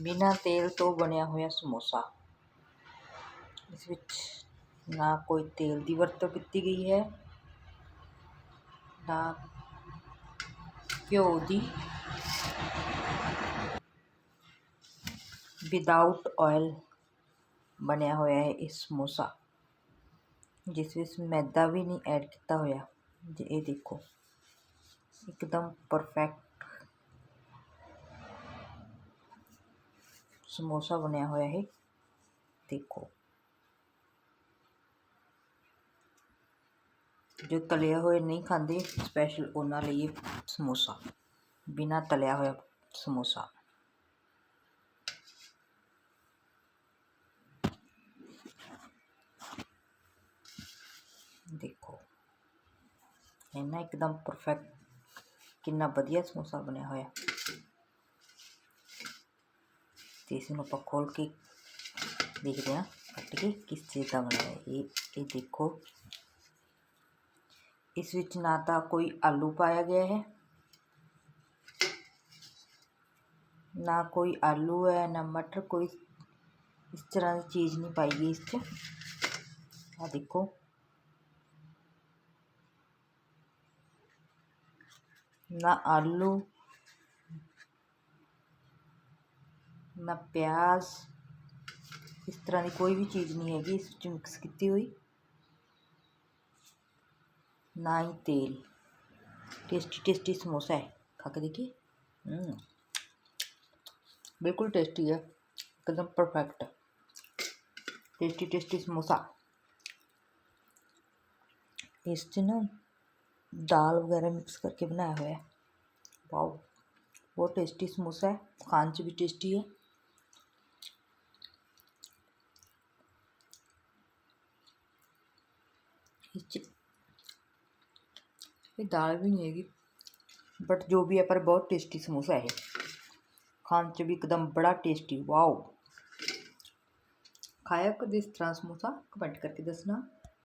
ਬਿਨਾਂ ਤੇਲ ਤੋਂ ਬਣਿਆ ਹੋਇਆ ਸਮੋਸਾ ਇਸ ਵਿੱਚ ਨਾ ਕੋਈ ਤੇਲ ਦੀ ਵਰਤੋਂ ਕੀਤੀ ਗਈ ਹੈ ਨਾ ਘਿਓ ਦੀ ਵਿਦਆਊਟ ਆਇਲ ਬਣਿਆ ਹੋਇਆ ਹੈ ਇਹ ਸਮੋਸਾ ਜਿਸ ਵਿੱਚ ਮੈਦਾ ਵੀ ਨਹੀਂ ਐਡ ਕੀਤਾ ਹੋਇਆ ਜੇ ਇਹ ਦੇਖੋ ਇੱਕਦਮ ਪਰਫੈਕਟ ਸਮੋਸਾ ਬਣਿਆ ਹੋਇਆ ਹੈ ਦੇਖੋ ਜੋ ਤਲੇ ਹੋਏ ਨਹੀਂ ਖਾਂਦੇ ਸਪੈਸ਼ਲ ਉਹਨਾਂ ਲਈ ਇਹ ਸਮੋਸਾ ਬਿਨਾਂ ਤਲਿਆ ਹੋਇਆ ਸਮੋਸਾ ਦੇਖੋ ਇੰਨਾ ਇੱਕਦਮ ਪਰਫੈਕਟ ਕਿੰਨਾ ਵਧੀਆ ਸਮੋਸਾ ਬਣਿਆ ਹੋਇਆ स्टेशन ऊपर खोल के देख हैं। कट के किस चेता बना है। ये ये देखो। इस विच नाता कोई आलू पाया गया है। ना कोई आलू है, ना मटर, कोई इस तरह की चीज़ नहीं पाई गई इस देखो। ना आलू ਆ ਦੇਖੋ ਨਾ ਆਲੂ ਨਾ ਪਿਆਜ਼ ਇਸ ਤਰ੍ਹਾਂ ਦੀ ਕੋਈ ਵੀ ਚੀਜ਼ ਨਹੀਂ ਹੈਗੀ ਇਸ ਵਿੱਚ ਮਿਕਸ ਕੀਤੀ ਹੋਈ ਨਾ ਹੀ ਤੇਲ ਟੇਸਟੀ ਟੇਸਟੀ ਸਮੋਸਾ ਹੈ ਖਾ ਕੇ ਦੇਖੀ ਹੂੰ ਬਿਲਕੁਲ ਟੇਸਟੀ ਹੈ ਇੱਕਦਮ ਪਰਫੈਕਟ ਟੇਸਟੀ ਟੇਸਟੀ ਸਮੋਸਾ ਇਸ 'ਚ ਨਾ दाल वगैरह मिक्स करके बनाया हुआ है वाओ बहुत टेस्टी समोसा है खान च भी टेस्टी है ये दाल भी नहीं हैगी बट जो भी है पर बहुत टेस्टी समोसा है खाने च भी एकदम बड़ा टेस्टी वाओ खाया कद इस तरह समोसा कमेंट करके दसना